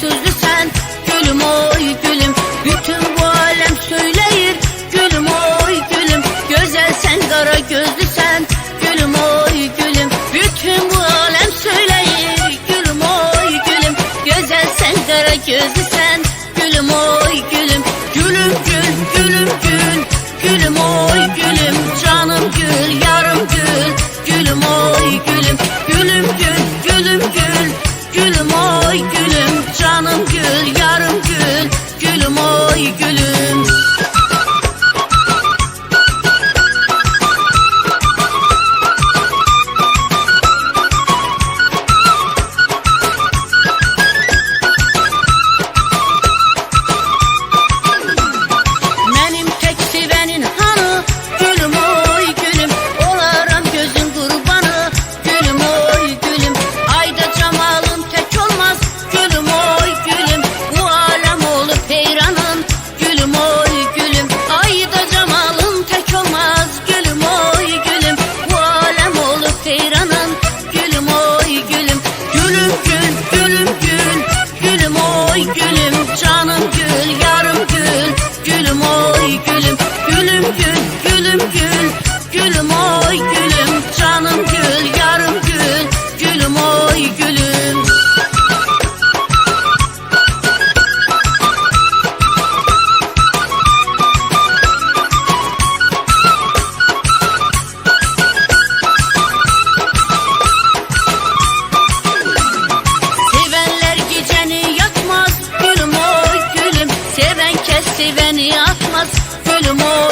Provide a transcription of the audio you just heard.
sözlü sen Gülüm oy gülüm. Bütün bu alem söyleyir Gülüm oy gülüm. Güzel sen kara gözlü sen Gülüm oy gülüm. Bütün bu alem söyleyir Gülüm oy gülüm. Güzel sen kara gözlü sen Gülüm oy gülüm. Gülüm gül gülüm gül Gülüm oy gülüm. more.